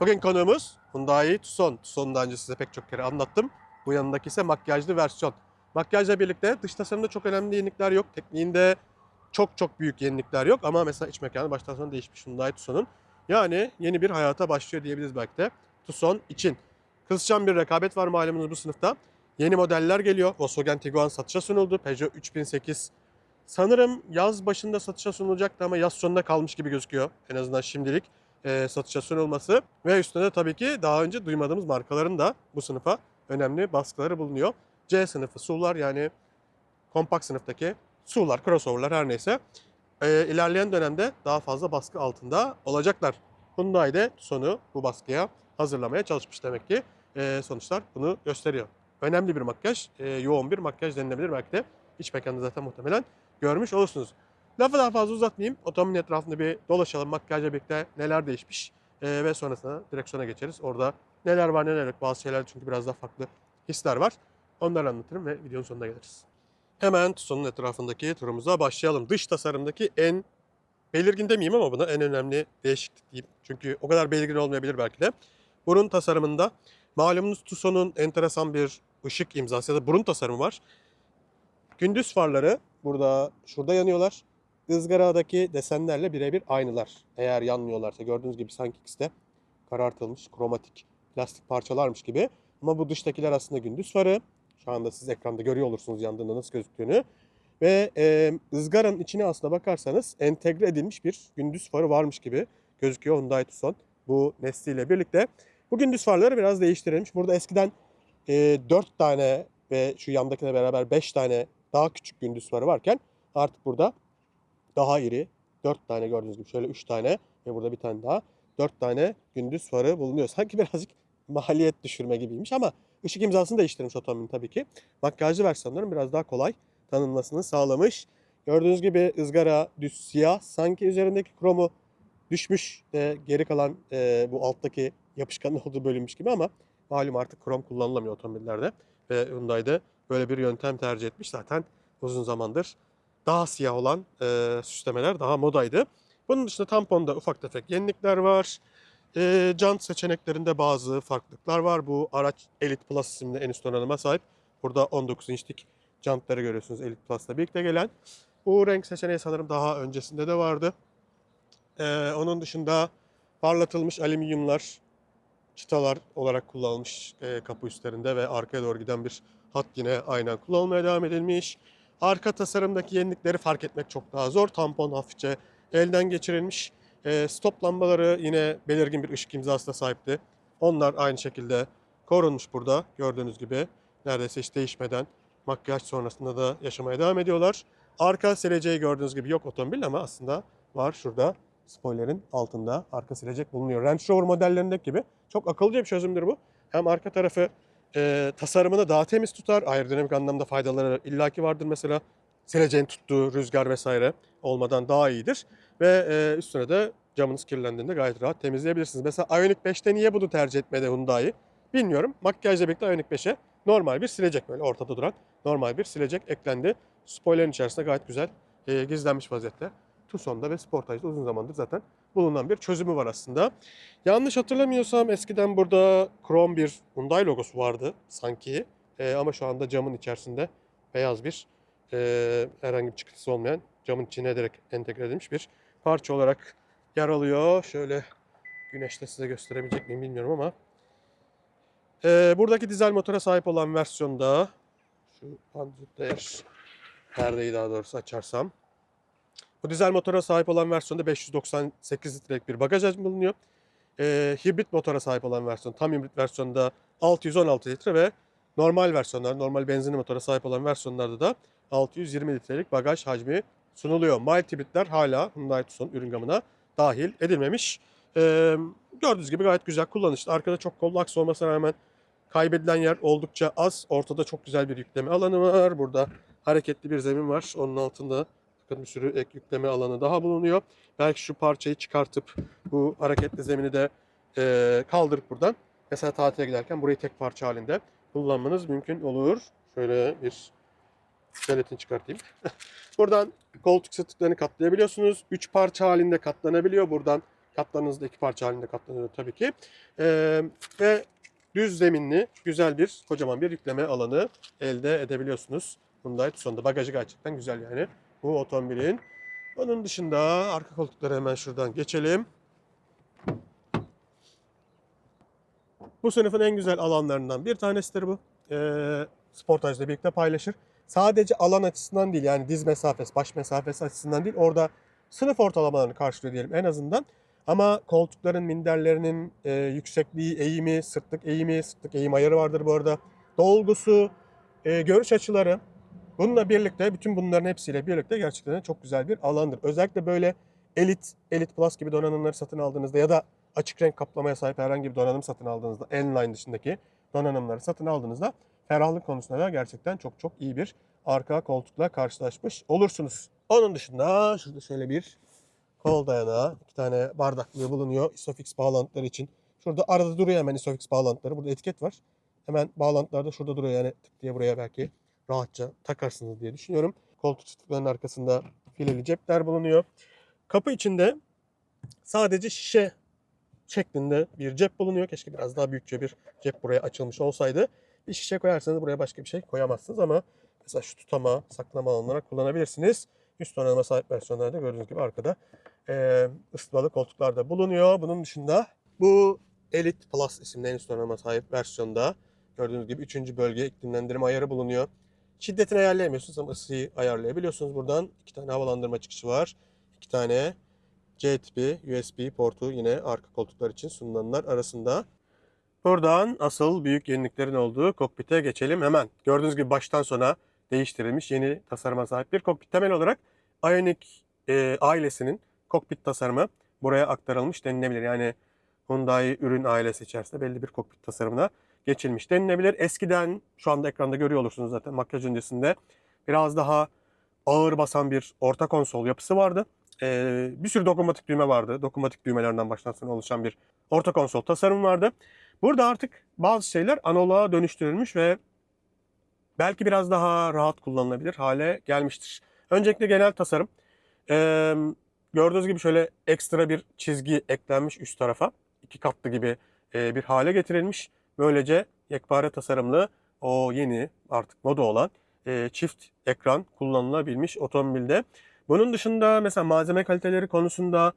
Bugün konuğumuz Hyundai Tucson. Tucson'u daha önce size pek çok kere anlattım. Bu yanındaki ise makyajlı versiyon. Makyajla birlikte dış tasarımda çok önemli yenilikler yok. Tekniğinde çok çok büyük yenilikler yok. Ama mesela iç mekanı baştan sona değişmiş Hyundai Tucson'un. Yani yeni bir hayata başlıyor diyebiliriz belki de Tucson için. Kızışan bir rekabet var malumunuz bu sınıfta. Yeni modeller geliyor. Volkswagen Tiguan satışa sunuldu. Peugeot 3008 sanırım yaz başında satışa sunulacaktı ama yaz sonunda kalmış gibi gözüküyor. En azından şimdilik e, satışa sunulması. Ve üstüne de tabii ki daha önce duymadığımız markaların da bu sınıfa önemli baskıları bulunuyor. C sınıfı SUV'lar yani kompakt sınıftaki SUV'lar, crossover'lar her neyse e, ilerleyen dönemde daha fazla baskı altında olacaklar. Hyundai de sonu bu baskıya hazırlamaya çalışmış demek ki. E, sonuçlar bunu gösteriyor. Önemli bir makyaj, e, yoğun bir makyaj denilebilir belki de. iç mekanda zaten muhtemelen görmüş olursunuz. Lafı daha fazla uzatmayayım. Otomobilin etrafında bir dolaşalım. Makyajla birlikte neler değişmiş e, ve sonrasında direksiyona geçeriz. Orada neler var neler yok. Bazı şeyler çünkü biraz daha farklı hisler var. Onları anlatırım ve videonun sonuna geliriz. Hemen Tucson'un etrafındaki turumuza başlayalım. Dış tasarımdaki en belirgin demeyeyim ama buna en önemli değişiklik diyeyim. Çünkü o kadar belirgin olmayabilir belki de. Burun tasarımında malumunuz Tucson'un enteresan bir ışık imzası ya da burun tasarımı var. Gündüz farları burada şurada yanıyorlar. Izgaradaki desenlerle birebir aynılar. Eğer yanmıyorlarsa gördüğünüz gibi sanki ikisi de karartılmış kromatik plastik parçalarmış gibi. Ama bu dıştakiler aslında gündüz farı. Şu anda siz ekranda görüyor olursunuz yandığında nasıl gözüktüğünü. Ve e, ızgaranın içine aslında bakarsanız entegre edilmiş bir gündüz farı varmış gibi gözüküyor Hyundai Tucson bu nesliyle birlikte. Bu gündüz farları biraz değiştirilmiş. Burada eskiden e, 4 tane ve şu yandakine beraber 5 tane daha küçük gündüz farı varken artık burada daha iri 4 tane gördüğünüz gibi şöyle 3 tane ve burada bir tane daha 4 tane gündüz farı bulunuyor. Sanki birazcık maliyet düşürme gibiymiş ama ışık imzasını değiştirmiş otomobilin tabii ki. Makyajlı versiyonların biraz daha kolay tanınmasını sağlamış. Gördüğünüz gibi ızgara düz siyah. Sanki üzerindeki kromu düşmüş de geri kalan e, bu alttaki yapışkanın olduğu bölünmüş gibi ama malum artık krom kullanılamıyor otomobillerde. Ve Hyundai'de böyle bir yöntem tercih etmiş. Zaten uzun zamandır daha siyah olan e, süslemeler daha modaydı. Bunun dışında tamponda ufak tefek yenilikler var. E, jant seçeneklerinde bazı farklılıklar var. Bu araç Elite Plus isimli en üst donanıma sahip. Burada 19 inçlik jantları görüyorsunuz Elite Plus'la birlikte gelen. Bu renk seçeneği sanırım daha öncesinde de vardı. E, onun dışında parlatılmış alüminyumlar, çıtalar olarak kullanılmış e, kapı üstlerinde ve arkaya doğru giden bir hat yine aynen kullanılmaya devam edilmiş. Arka tasarımdaki yenilikleri fark etmek çok daha zor. Tampon hafifçe elden geçirilmiş. E, stop lambaları yine belirgin bir ışık imzasına sahipti. Onlar aynı şekilde korunmuş burada gördüğünüz gibi. Neredeyse hiç değişmeden makyaj sonrasında da yaşamaya devam ediyorlar. Arka sileceği gördüğünüz gibi yok otomobil ama aslında var şurada spoilerin altında arka silecek bulunuyor. Range Rover modellerindeki gibi çok akıllıca bir çözümdür bu. Hem arka tarafı e, tasarımını daha temiz tutar. Aerodinamik anlamda faydaları illaki vardır mesela. Sileceğin tuttuğu rüzgar vesaire olmadan daha iyidir. Ve e, üstüne de camınız kirlendiğinde gayet rahat temizleyebilirsiniz. Mesela Ioniq 5'te niye bunu tercih etmedi Hyundai? Bilmiyorum. Makyajla birlikte Ioniq 5'e normal bir silecek böyle ortada duran normal bir silecek eklendi. Spoiler'in içerisinde gayet güzel e, gizlenmiş vaziyette. Tucson'da ve Sportage'da uzun zamandır zaten bulunan bir çözümü var aslında. Yanlış hatırlamıyorsam eskiden burada krom bir Hyundai logosu vardı sanki. E, ama şu anda camın içerisinde beyaz bir e, herhangi bir çıkıntısı olmayan camın içine ederek entegre edilmiş bir parça olarak yer alıyor. Şöyle güneşte size gösterebilecek miyim bilmiyorum ama. E, buradaki dizel motora sahip olan versiyonda şu panzerler perdeyi daha doğrusu açarsam. Bu dizel motora sahip olan versiyonda 598 litrelik bir bagaj hacmi bulunuyor. Ee, hibrit motora sahip olan versiyon, tam hibrit versiyonda 616 litre ve normal versiyonlar, normal benzinli motora sahip olan versiyonlarda da 620 litrelik bagaj hacmi sunuluyor. Mild hibritler hala Hyundai Tucson ürün gamına dahil edilmemiş. Ee, gördüğünüz gibi gayet güzel kullanışlı. Arkada çok kollu aks olmasına rağmen kaybedilen yer oldukça az. Ortada çok güzel bir yükleme alanı var. Burada hareketli bir zemin var. Onun altında bakın bir sürü ek yükleme alanı daha bulunuyor. Belki şu parçayı çıkartıp bu hareketli zemini de e, kaldırıp buradan mesela tatile giderken burayı tek parça halinde kullanmanız mümkün olur. Şöyle bir jelatini çıkartayım. buradan koltuk sırtıklarını katlayabiliyorsunuz. Üç parça halinde katlanabiliyor. Buradan Katlarınızda iki parça halinde katlanıyor tabii ki. Ee, ve düz zeminli güzel bir kocaman bir yükleme alanı elde edebiliyorsunuz. Hyundai Tucson'da bagajı gerçekten güzel yani bu otomobilin. Onun dışında arka koltukları hemen şuradan geçelim. Bu sınıfın en güzel alanlarından bir tanesidir bu. Ee, Sportaj'la birlikte paylaşır. Sadece alan açısından değil yani diz mesafesi, baş mesafesi açısından değil. Orada sınıf ortalamalarını karşılıyor diyelim en azından. Ama koltukların, minderlerinin e, yüksekliği, eğimi, sırtlık eğimi, sırtlık eğim ayarı vardır bu arada. Dolgusu, e, görüş açıları. Bununla birlikte, bütün bunların hepsiyle birlikte gerçekten çok güzel bir alandır. Özellikle böyle Elite, Elite Plus gibi donanımları satın aldığınızda ya da açık renk kaplamaya sahip herhangi bir donanım satın aldığınızda, N-Line dışındaki donanımları satın aldığınızda ferahlık konusunda da gerçekten çok çok iyi bir arka koltukla karşılaşmış olursunuz. Onun dışında şurada şöyle bir kol dayanağı, iki tane bardaklığı bulunuyor Isofix bağlantıları için. Şurada arada duruyor hemen Isofix bağlantıları. Burada etiket var. Hemen bağlantılar da şurada duruyor yani tık diye buraya belki rahatça takarsınız diye düşünüyorum. Koltuk çıtıklarının arkasında fileli cepler bulunuyor. Kapı içinde sadece şişe şeklinde bir cep bulunuyor. Keşke biraz daha büyükçe bir cep buraya açılmış olsaydı. Bir şişe koyarsanız buraya başka bir şey koyamazsınız ama mesela şu tutama, saklama olarak kullanabilirsiniz. Üst donanıma sahip versiyonlarda gördüğünüz gibi arkada e, ısıtmalı koltuklar da bulunuyor. Bunun dışında bu Elite Plus isimli en üst donanıma sahip versiyonda gördüğünüz gibi 3. bölge iklimlendirme ayarı bulunuyor. Şiddetini ayarlayamıyorsunuz ama ısıyı ayarlayabiliyorsunuz buradan. iki tane havalandırma çıkışı var. iki tane C tipi USB portu yine arka koltuklar için sunulanlar arasında. Buradan asıl büyük yeniliklerin olduğu kokpite geçelim hemen. Gördüğünüz gibi baştan sona değiştirilmiş yeni tasarıma sahip bir kokpit. Temel olarak Ioniq e, ailesinin kokpit tasarımı buraya aktarılmış denilebilir. Yani Hyundai ürün ailesi içerisinde belli bir kokpit tasarımına geçilmiş denilebilir. Eskiden şu anda ekranda görüyor olursunuz zaten makyaj öncesinde biraz daha ağır basan bir orta konsol yapısı vardı. Ee, bir sürü dokunmatik düğme vardı. Dokunmatik düğmelerden baştan oluşan bir orta konsol tasarım vardı. Burada artık bazı şeyler analoğa dönüştürülmüş ve belki biraz daha rahat kullanılabilir hale gelmiştir. Öncelikle genel tasarım. Ee, gördüğünüz gibi şöyle ekstra bir çizgi eklenmiş üst tarafa. iki katlı gibi e, bir hale getirilmiş. Böylece yekpare tasarımlı o yeni artık moda olan e, çift ekran kullanılabilmiş otomobilde. Bunun dışında mesela malzeme kaliteleri konusunda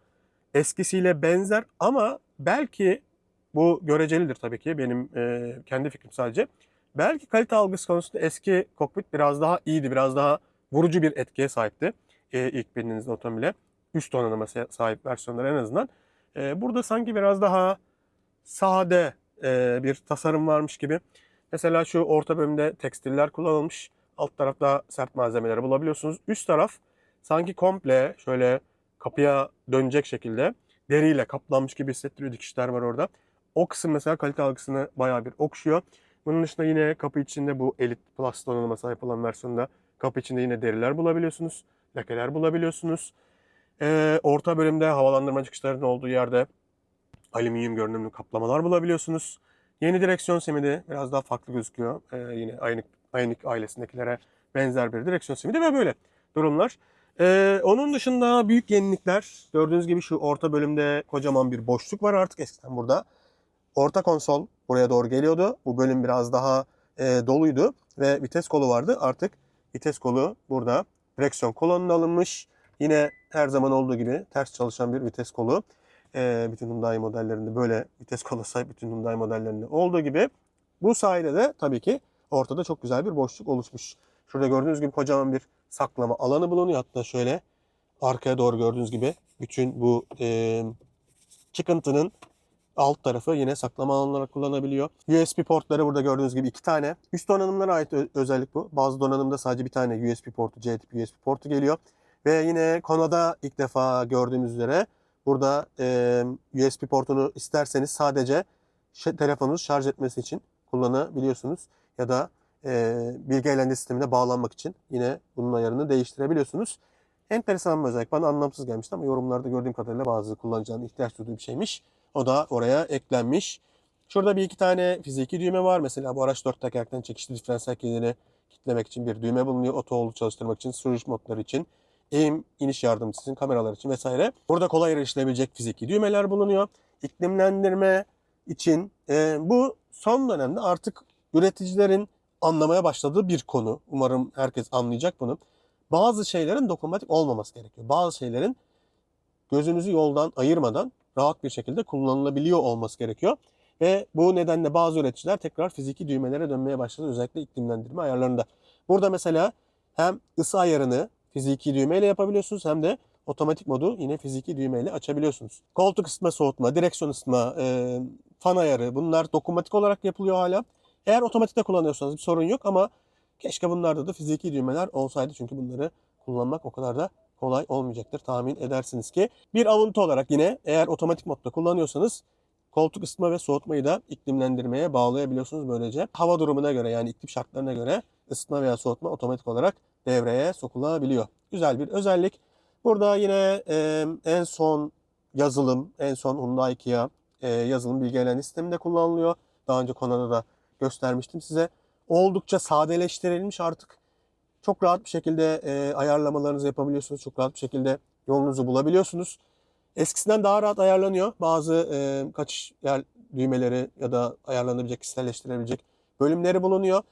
eskisiyle benzer ama belki bu görecelidir tabii ki benim e, kendi fikrim sadece. Belki kalite algısı konusunda eski kokpit biraz daha iyiydi, biraz daha vurucu bir etkiye sahipti e, ilk bininizde otomobile. Üst donanıma sahip versiyonlar en azından. E, burada sanki biraz daha sade e, bir tasarım varmış gibi. Mesela şu orta bölümde tekstiller kullanılmış. Alt tarafta sert malzemeleri bulabiliyorsunuz. Üst taraf sanki komple şöyle kapıya dönecek şekilde deriyle kaplanmış gibi hissettiriyor dikişler var orada. O kısım mesela kalite algısını bayağı bir okşuyor. Bunun dışında yine kapı içinde bu Elite Plus donanıma sahip olan versiyonda kapı içinde yine deriler bulabiliyorsunuz. Lekeler bulabiliyorsunuz. Ee, orta bölümde havalandırma çıkışlarının olduğu yerde alüminyum görünümlü kaplamalar bulabiliyorsunuz. Yeni direksiyon simidi biraz daha farklı gözüküyor. Ee, yine Ioniq, Ioniq ailesindekilere benzer bir direksiyon simidi ve böyle durumlar. Ee, onun dışında büyük yenilikler. Gördüğünüz gibi şu orta bölümde kocaman bir boşluk var artık eskiden burada. Orta konsol buraya doğru geliyordu. Bu bölüm biraz daha e, doluydu ve vites kolu vardı. Artık vites kolu burada. Direksiyon kolonuna alınmış. Yine her zaman olduğu gibi ters çalışan bir vites kolu. E, bütün Hyundai modellerinde böyle vites kolu sahip bütün Hyundai modellerinde olduğu gibi. Bu sayede de tabii ki ortada çok güzel bir boşluk oluşmuş. Şurada gördüğünüz gibi kocaman bir saklama alanı bulunuyor. Hatta şöyle arkaya doğru gördüğünüz gibi bütün bu e, çıkıntının alt tarafı yine saklama alanı olarak kullanabiliyor. USB portları burada gördüğünüz gibi iki tane. Üst donanımlara ait özellik bu. Bazı donanımda sadece bir tane USB portu, C tipi USB portu geliyor. Ve yine Kona'da ilk defa gördüğümüz üzere burada e, USB portunu isterseniz sadece telefonunuzu şarj etmesi için kullanabiliyorsunuz. Ya da e, bilgi eğlence sistemine bağlanmak için yine bunun ayarını değiştirebiliyorsunuz. Enteresan bir özellik. Bana anlamsız gelmişti ama yorumlarda gördüğüm kadarıyla bazı kullanıcıların ihtiyaç duyduğu bir şeymiş. O da oraya eklenmiş. Şurada bir iki tane fiziki düğme var. Mesela bu araç dört tekerlekten çekişli diferansiyel kilidini kilitlemek için bir düğme bulunuyor. Oto çalıştırmak için, sürüş modları için. Eğim iniş yardımcısı kameralar için vesaire. Burada kolay erişilebilecek fiziki düğmeler bulunuyor. İklimlendirme için e, bu son dönemde artık üreticilerin anlamaya başladığı bir konu. Umarım herkes anlayacak bunu. Bazı şeylerin dokunmatik olmaması gerekiyor. Bazı şeylerin gözünüzü yoldan ayırmadan rahat bir şekilde kullanılabiliyor olması gerekiyor. Ve bu nedenle bazı üreticiler tekrar fiziki düğmelere dönmeye başladı. Özellikle iklimlendirme ayarlarında. Burada mesela hem ısı ayarını fiziki düğmeyle yapabiliyorsunuz hem de otomatik modu yine fiziki düğmeyle açabiliyorsunuz. Koltuk ısıtma, soğutma, direksiyon ısıtma, e, fan ayarı bunlar dokunmatik olarak yapılıyor hala. Eğer otomatikte kullanıyorsanız bir sorun yok ama keşke bunlarda da fiziki düğmeler olsaydı. Çünkü bunları kullanmak o kadar da kolay olmayacaktır tahmin edersiniz ki. Bir avuntu olarak yine eğer otomatik modda kullanıyorsanız koltuk ısıtma ve soğutmayı da iklimlendirmeye bağlayabiliyorsunuz böylece. Hava durumuna göre yani iklim şartlarına göre ısıtma veya soğutma otomatik olarak devreye sokulabiliyor. Güzel bir özellik. Burada yine e, en son yazılım, en son Hyundai Kia e, yazılım bilgi ilan sisteminde kullanılıyor. Daha önce konuda da göstermiştim size. Oldukça sadeleştirilmiş artık. Çok rahat bir şekilde e, ayarlamalarınızı yapabiliyorsunuz. Çok rahat bir şekilde yolunuzu bulabiliyorsunuz. Eskisinden daha rahat ayarlanıyor. Bazı e, kaçış yer düğmeleri ya da ayarlanabilecek, kişiselleştirebilecek bölümleri bulunuyor.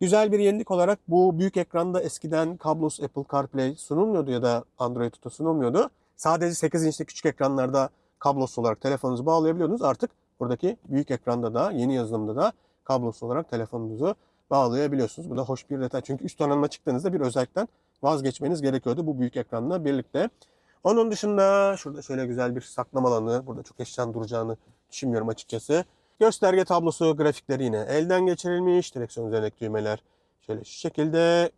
Güzel bir yenilik olarak bu büyük ekranda eskiden kablosuz Apple CarPlay sunulmuyordu ya da Android Auto sunulmuyordu. Sadece 8 inçlik küçük ekranlarda kablosuz olarak telefonunuzu bağlayabiliyordunuz. Artık buradaki büyük ekranda da yeni yazılımda da kablosuz olarak telefonunuzu bağlayabiliyorsunuz. Bu da hoş bir detay. Çünkü üst donanıma çıktığınızda bir özellikten vazgeçmeniz gerekiyordu bu büyük ekranla birlikte. Onun dışında şurada şöyle güzel bir saklama alanı. Burada çok eşyan duracağını düşünmüyorum açıkçası. Gösterge tablosu grafikleri yine elden geçirilmiş. Direksiyon üzerindeki düğmeler şöyle şu şekilde.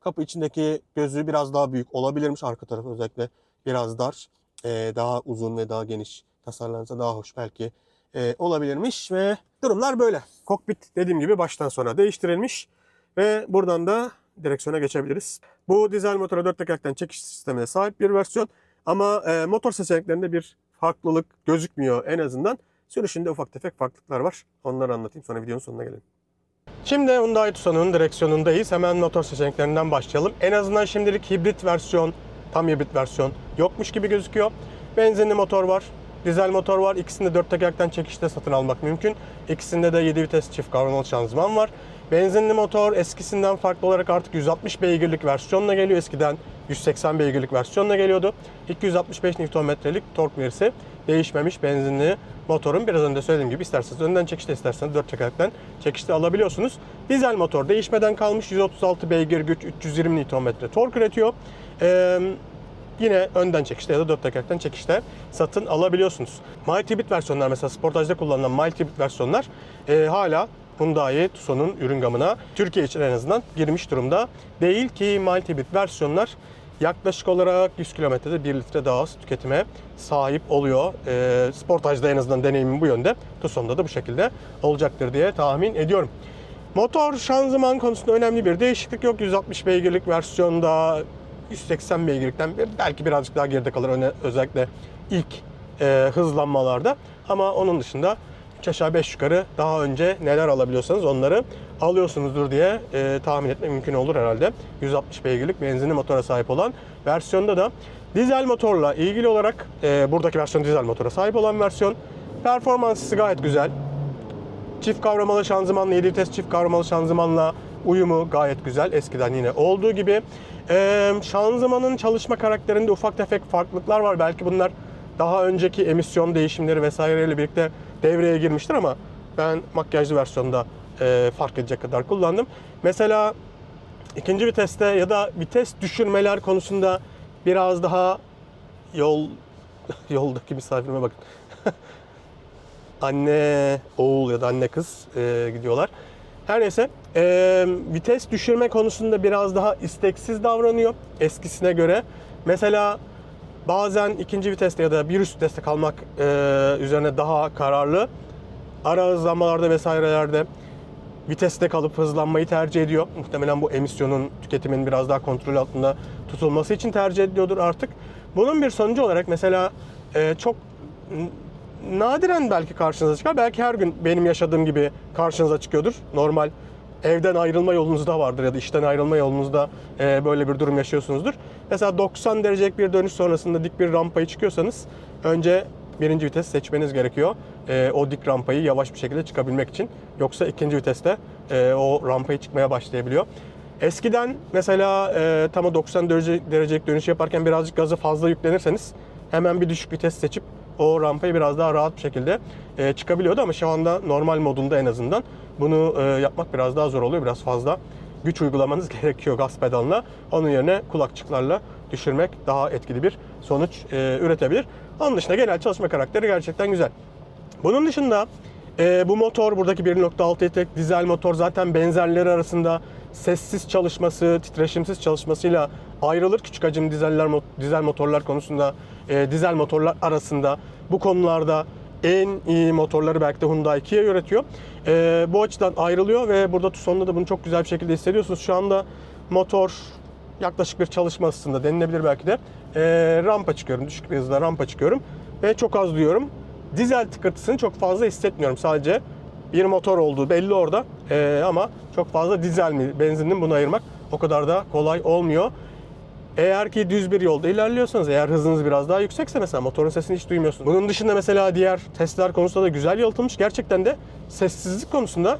Kapı içindeki gözü biraz daha büyük olabilirmiş. Arka tarafı özellikle biraz dar. Ee, daha uzun ve daha geniş tasarlansa daha hoş belki e, olabilirmiş ve durumlar böyle. Kokpit dediğim gibi baştan sona değiştirilmiş ve buradan da direksiyona geçebiliriz. Bu dizel motora dört tekerlekten çekiş sistemine sahip bir versiyon ama e, motor seçeneklerinde bir farklılık gözükmüyor en azından. Sürüşünde ufak tefek farklılıklar var. Onları anlatayım sonra videonun sonuna gelelim. Şimdi Hyundai Tucson'un direksiyonundayız. Hemen motor seçeneklerinden başlayalım. En azından şimdilik hibrit versiyon, tam hibrit versiyon yokmuş gibi gözüküyor. Benzinli motor var, dizel motor var. İkisini de dört tekerlekten çekişte satın almak mümkün. İkisinde de 7 vites çift kavramalı şanzıman var. Benzinli motor eskisinden farklı olarak artık 160 beygirlik versiyonla geliyor. Eskiden 180 beygirlik versiyonla geliyordu. 265 Nm'lik tork verisi değişmemiş benzinli motorun. Biraz önce söylediğim gibi isterseniz önden çekişte isterseniz dört tekerlekten çekişte alabiliyorsunuz. Dizel motor değişmeden kalmış 136 beygir güç 320 Nm tork üretiyor. Ee, yine önden çekişte ya da dört tekerlekten çekişte satın alabiliyorsunuz. Mild Hybrid versiyonlar mesela sportajda kullanılan Mild Hybrid versiyonlar e, hala Hyundai Tucson'un ürün gamına Türkiye için en azından girmiş durumda. Değil ki Mild Hybrid versiyonlar yaklaşık olarak 100 kilometrede 1 litre daha az tüketime sahip oluyor. E, sportajda en azından deneyimim bu yönde. Tucson'da da bu şekilde olacaktır diye tahmin ediyorum. Motor şanzıman konusunda önemli bir değişiklik yok. 160 beygirlik versiyonda 180 beygirlikten belki birazcık daha geride kalır öne- özellikle ilk e, hızlanmalarda. Ama onun dışında 3 aşağı 5 yukarı daha önce neler alabiliyorsanız onları alıyorsunuzdur diye e, tahmin etmek mümkün olur herhalde. 160 beygirlik benzinli motora sahip olan versiyonda da dizel motorla ilgili olarak e, buradaki versiyon dizel motora sahip olan versiyon. Performansı gayet güzel. Çift kavramalı şanzımanla 7 vites çift kavramalı şanzımanla uyumu gayet güzel. Eskiden yine olduğu gibi. Ee, şanzımanın çalışma karakterinde ufak tefek farklılıklar var. Belki bunlar daha önceki emisyon değişimleri vesaireyle birlikte devreye girmiştir ama ben makyajlı versiyonda e, fark edecek kadar kullandım. Mesela ikinci viteste ya da vites düşürmeler konusunda biraz daha yol yoldaki misafirime bakın. anne oğul ya da anne kız e, gidiyorlar. Her neyse e, vites düşürme konusunda biraz daha isteksiz davranıyor eskisine göre. Mesela bazen ikinci viteste ya da bir üst viteste kalmak e, üzerine daha kararlı. Ara hızlanmalarda vesairelerde viteste kalıp hızlanmayı tercih ediyor. Muhtemelen bu emisyonun tüketimin biraz daha kontrol altında tutulması için tercih ediyordur artık. Bunun bir sonucu olarak mesela e, çok nadiren belki karşınıza çıkar. Belki her gün benim yaşadığım gibi karşınıza çıkıyordur. Normal evden ayrılma yolunuzda vardır ya da işten ayrılma yolunuzda e, böyle bir durum yaşıyorsunuzdur. Mesela 90 derecelik bir dönüş sonrasında dik bir rampayı çıkıyorsanız önce birinci vites seçmeniz gerekiyor. E, o dik rampayı yavaş bir şekilde çıkabilmek için. Yoksa ikinci viteste e, o rampayı çıkmaya başlayabiliyor. Eskiden mesela e, tam o 90 derece, derecelik dönüş yaparken birazcık gazı fazla yüklenirseniz hemen bir düşük vites seçip o rampayı biraz daha rahat bir şekilde e, çıkabiliyordu ama şu anda normal modunda en azından bunu e, yapmak biraz daha zor oluyor. Biraz fazla güç uygulamanız gerekiyor gaz pedalına. Onun yerine kulakçıklarla düşürmek daha etkili bir sonuç e, üretebilir. Onun dışında genel çalışma karakteri gerçekten güzel. Bunun dışında e, bu motor buradaki 1.6 litre dizel motor zaten benzerleri arasında sessiz çalışması, titreşimsiz çalışmasıyla ayrılır. Küçük hacim dizeller dizel motorlar konusunda e, dizel motorlar arasında bu konularda en iyi motorları belki de Hyundai Kia üretiyor. E, bu açıdan ayrılıyor ve burada Tucson'da da bunu çok güzel bir şekilde hissediyorsunuz. Şu anda motor yaklaşık bir çalışma denilebilir belki de. E, rampa çıkıyorum, düşük bir hızla rampa çıkıyorum ve çok az duyuyorum. Dizel tıkırtısını çok fazla hissetmiyorum. Sadece bir motor olduğu belli orada E, ama çok fazla dizel mi, benzinli bunu ayırmak o kadar da kolay olmuyor. Eğer ki düz bir yolda ilerliyorsanız, eğer hızınız biraz daha yüksekse mesela motorun sesini hiç duymuyorsunuz. Bunun dışında mesela diğer testler konusunda da güzel yalıtılmış. Gerçekten de sessizlik konusunda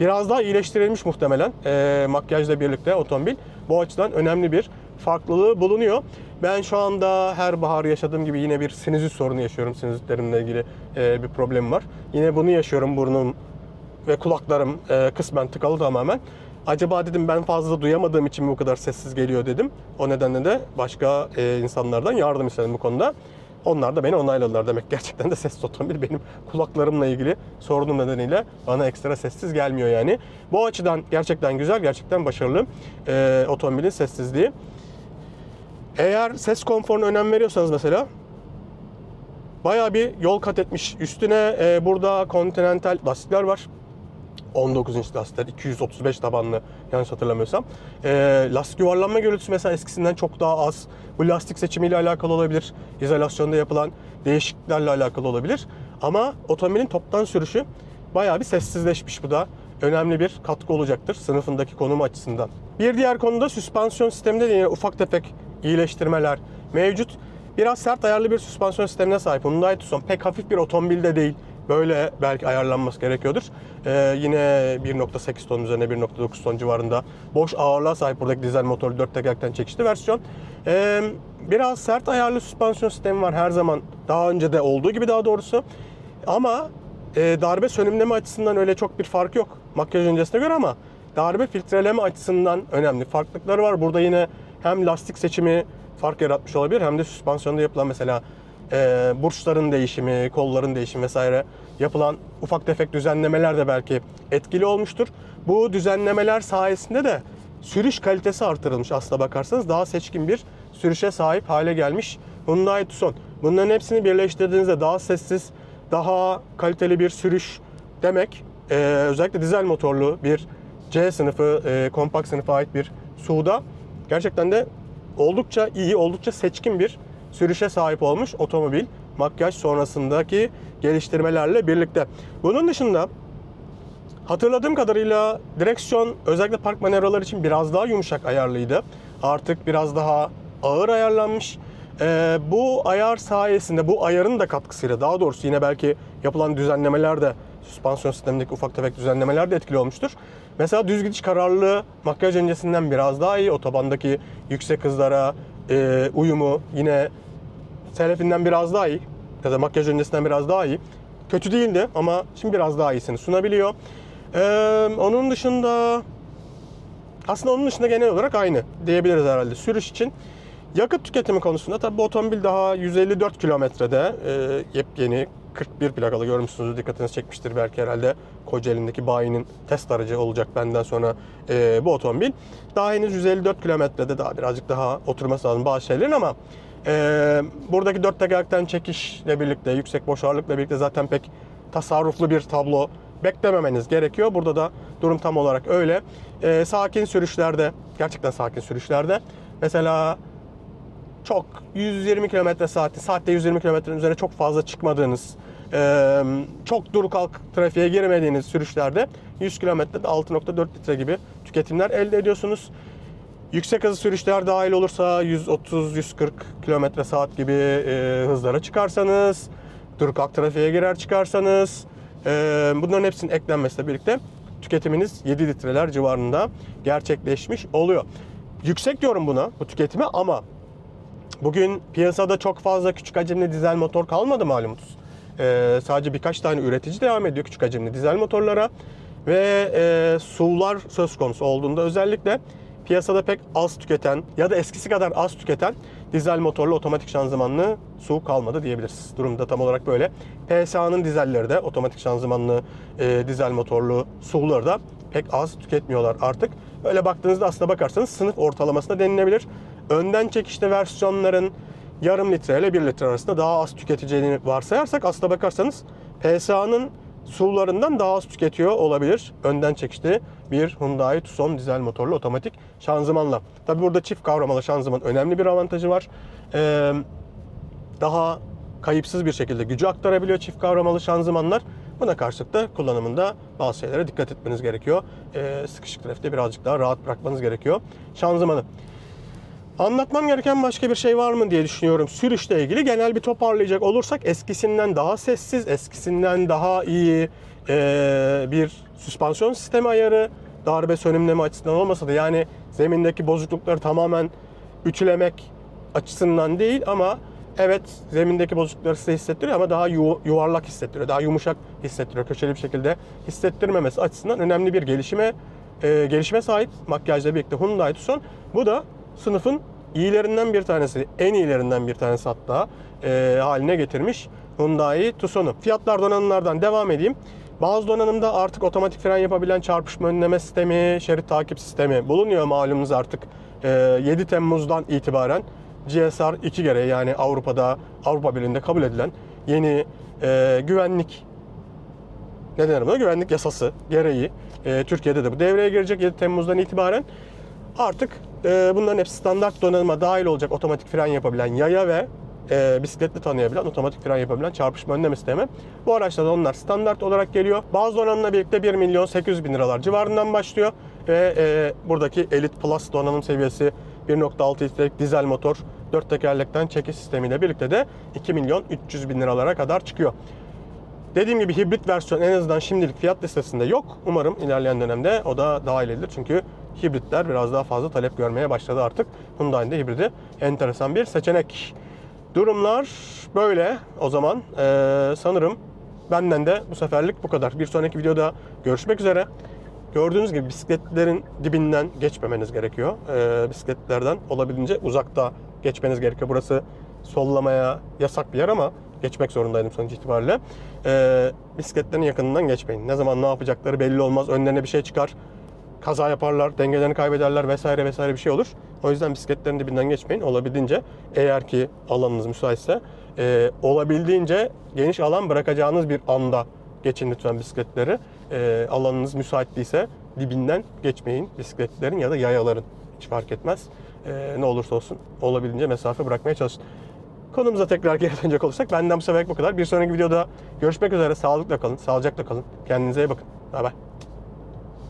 biraz daha iyileştirilmiş muhtemelen e, makyajla birlikte otomobil. Bu açıdan önemli bir farklılığı bulunuyor. Ben şu anda her bahar yaşadığım gibi yine bir sinüzit sorunu yaşıyorum. Sinüzitlerimle ilgili e, bir problemim var. Yine bunu yaşıyorum burnum ve kulaklarım e, kısmen tıkalı tamamen. Acaba dedim ben fazla duyamadığım için mi bu kadar sessiz geliyor dedim. O nedenle de başka e, insanlardan yardım istedim bu konuda. Onlar da beni onayladılar. Demek gerçekten de ses otomobil benim kulaklarımla ilgili sorunum nedeniyle bana ekstra sessiz gelmiyor yani. Bu açıdan gerçekten güzel, gerçekten başarılı e, otomobilin sessizliği. Eğer ses konforuna önem veriyorsanız mesela bayağı bir yol kat etmiş. Üstüne e, burada Continental lastikler var. 19 inç lastikler, 235 tabanlı yanlış hatırlamıyorsam. E, lastik yuvarlanma gürültüsü mesela eskisinden çok daha az. Bu lastik seçimiyle alakalı olabilir. İzolasyonda yapılan değişikliklerle alakalı olabilir. Ama otomobilin toptan sürüşü bayağı bir sessizleşmiş bu da. Önemli bir katkı olacaktır sınıfındaki konumu açısından. Bir diğer konuda süspansiyon sisteminde de yine ufak tefek iyileştirmeler mevcut. Biraz sert ayarlı bir süspansiyon sistemine sahip. Hyundai Tucson pek hafif bir otomobilde değil. Böyle belki ayarlanması gerekiyordur. Ee, yine 1.8 ton üzerine 1.9 ton civarında boş ağırlığa sahip buradaki dizel motorlu 4 tekerlekten çekişli versiyon. Ee, biraz sert ayarlı süspansiyon sistemi var her zaman. Daha önce de olduğu gibi daha doğrusu. Ama e, darbe sönümleme açısından öyle çok bir fark yok makyaj öncesine göre ama darbe filtreleme açısından önemli farklılıkları var. Burada yine hem lastik seçimi fark yaratmış olabilir hem de süspansiyonda yapılan mesela e, burçların değişimi, kolların değişimi vesaire yapılan ufak tefek düzenlemeler de belki etkili olmuştur. Bu düzenlemeler sayesinde de sürüş kalitesi artırılmış aslına bakarsanız. Daha seçkin bir sürüşe sahip hale gelmiş Hyundai Tucson. Bunların hepsini birleştirdiğinizde daha sessiz, daha kaliteli bir sürüş demek. Ee, özellikle dizel motorlu bir C sınıfı, e, kompakt sınıfa ait bir SUV'da gerçekten de oldukça iyi, oldukça seçkin bir sürüşe sahip olmuş otomobil makyaj sonrasındaki geliştirmelerle birlikte. Bunun dışında Hatırladığım kadarıyla direksiyon özellikle park manevraları için biraz daha yumuşak ayarlıydı. Artık biraz daha ağır ayarlanmış. Ee, bu ayar sayesinde, bu ayarın da katkısıyla daha doğrusu yine belki yapılan düzenlemeler de süspansiyon sistemindeki ufak tefek düzenlemeler de etkili olmuştur. Mesela düz gidiş kararlılığı makyaj öncesinden biraz daha iyi. Otobandaki yüksek hızlara e, uyumu yine selefinden biraz daha iyi. Ya da makyaj öncesinden biraz daha iyi. Kötü değildi ama şimdi biraz daha iyisini sunabiliyor. Ee, onun dışında aslında onun dışında genel olarak aynı diyebiliriz herhalde sürüş için. Yakıt tüketimi konusunda tabii bu otomobil daha 154 kilometrede e, yepyeni 41 plakalı görmüşsünüz dikkatinizi çekmiştir belki herhalde Kocaeli'ndeki bayinin test aracı olacak benden sonra e, bu otomobil. Daha henüz 154 kilometrede daha birazcık daha oturması lazım bazı şeylerin ama e, buradaki dört tekerlekten çekişle birlikte yüksek boş ağırlıkla birlikte zaten pek tasarruflu bir tablo beklememeniz gerekiyor. Burada da durum tam olarak öyle. E, sakin sürüşlerde, gerçekten sakin sürüşlerde mesela çok 120 km saatte, saatte 120 kilometrenin üzerine çok fazla çıkmadığınız, Ee, çok dur kalk trafiğe girmediğiniz sürüşlerde 100 kilometrede 6.4 litre gibi tüketimler elde ediyorsunuz. Yüksek hızlı sürüşler dahil olursa 130-140 km saat gibi e, hızlara çıkarsanız, dur kalk trafiğe girer çıkarsanız, e, bunların hepsinin eklenmesiyle birlikte tüketiminiz 7 litreler civarında gerçekleşmiş oluyor. Yüksek diyorum buna, bu tüketime ama bugün piyasada çok fazla küçük hacimli dizel motor kalmadı malumunuz. E, sadece birkaç tane üretici devam ediyor küçük hacimli dizel motorlara ve e, SUV'lar söz konusu olduğunda özellikle piyasada pek az tüketen ya da eskisi kadar az tüketen dizel motorlu otomatik şanzımanlı SUV kalmadı diyebiliriz. Durumda tam olarak böyle. PSA'nın dizelleri de otomatik şanzımanlı e, dizel motorlu SUV'ları da pek az tüketmiyorlar artık. Öyle baktığınızda aslına bakarsanız sınıf ortalamasına denilebilir. Önden çekişli versiyonların yarım litre ile 1 litre arasında daha az tüketeceğini varsayarsak aslına bakarsanız PSA'nın SUV'larından daha az tüketiyor olabilir. Önden çekişli bir Hyundai Tucson dizel motorlu otomatik şanzımanla. Tabi burada çift kavramalı şanzıman önemli bir avantajı var. Ee, daha kayıpsız bir şekilde gücü aktarabiliyor çift kavramalı şanzımanlar. Buna karşılık da kullanımında bazı şeylere dikkat etmeniz gerekiyor. Ee, sıkışık trafikte birazcık daha rahat bırakmanız gerekiyor şanzımanı. Anlatmam gereken başka bir şey var mı diye düşünüyorum. Sürüşle ilgili genel bir toparlayacak olursak eskisinden daha sessiz, eskisinden daha iyi e, bir süspansiyon sistemi ayarı, darbe sönümleme açısından olmasa da yani zemindeki bozuklukları tamamen ütülemek açısından değil ama evet zemindeki bozuklukları size hissettiriyor ama daha yu- yuvarlak hissettiriyor, daha yumuşak hissettiriyor. Köşeli bir şekilde hissettirmemesi açısından önemli bir gelişime e, gelişime sahip makyajla birlikte Hyundai Tucson. Bu da sınıfın iyilerinden bir tanesi, en iyilerinden bir tanesi hatta e, haline getirmiş Hyundai Tucson'u. Fiyatlar donanımlardan devam edeyim. Bazı donanımda artık otomatik fren yapabilen çarpışma önleme sistemi, şerit takip sistemi bulunuyor malumunuz artık. E, 7 Temmuz'dan itibaren GSR 2 gereği yani Avrupa'da, Avrupa Birliği'nde kabul edilen yeni e, güvenlik ne denir buna? Güvenlik yasası gereği e, Türkiye'de de bu devreye girecek 7 Temmuz'dan itibaren. Artık e, bunların hepsi standart donanıma dahil olacak otomatik fren yapabilen yaya ve e, bisikletli tanıyabilen, otomatik fren yapabilen çarpışma önleme sistemi. Bu araçlarda onlar standart olarak geliyor. Bazı donanımla birlikte 1 milyon 800 bin liralar civarından başlıyor. Ve e, buradaki Elite Plus donanım seviyesi 1.6 litrelik dizel motor 4 tekerlekten çekiş sistemiyle birlikte de 2 milyon 300 bin liralara kadar çıkıyor. Dediğim gibi hibrit versiyon en azından şimdilik fiyat listesinde yok. Umarım ilerleyen dönemde o da dahil edilir. Çünkü hibritler biraz daha fazla talep görmeye başladı artık. Hyundai'nin de hibridi enteresan bir seçenek. Durumlar böyle o zaman. Ee, sanırım benden de bu seferlik bu kadar. Bir sonraki videoda görüşmek üzere. Gördüğünüz gibi bisikletlerin dibinden geçmemeniz gerekiyor. Ee, bisikletlerden olabildiğince uzakta geçmeniz gerekiyor. Burası sollamaya yasak bir yer ama geçmek zorundaydım sonuç itibariyle. Ee, bisikletlerin yakınından geçmeyin. Ne zaman ne yapacakları belli olmaz. Önlerine bir şey çıkar. Kaza yaparlar, dengelerini kaybederler vesaire vesaire bir şey olur. O yüzden bisikletlerin dibinden geçmeyin. Olabildiğince eğer ki alanınız müsaitse e, olabildiğince geniş alan bırakacağınız bir anda geçin lütfen bisikletleri. E, alanınız müsait değilse dibinden geçmeyin bisikletlerin ya da yayaların. Hiç fark etmez. E, ne olursa olsun olabildiğince mesafe bırakmaya çalışın. Konumuza tekrar geri dönecek olursak benden bu seferlik bu kadar. Bir sonraki videoda görüşmek üzere. Sağlıkla kalın, sağlıcakla kalın. Kendinize iyi bakın. Bay bay.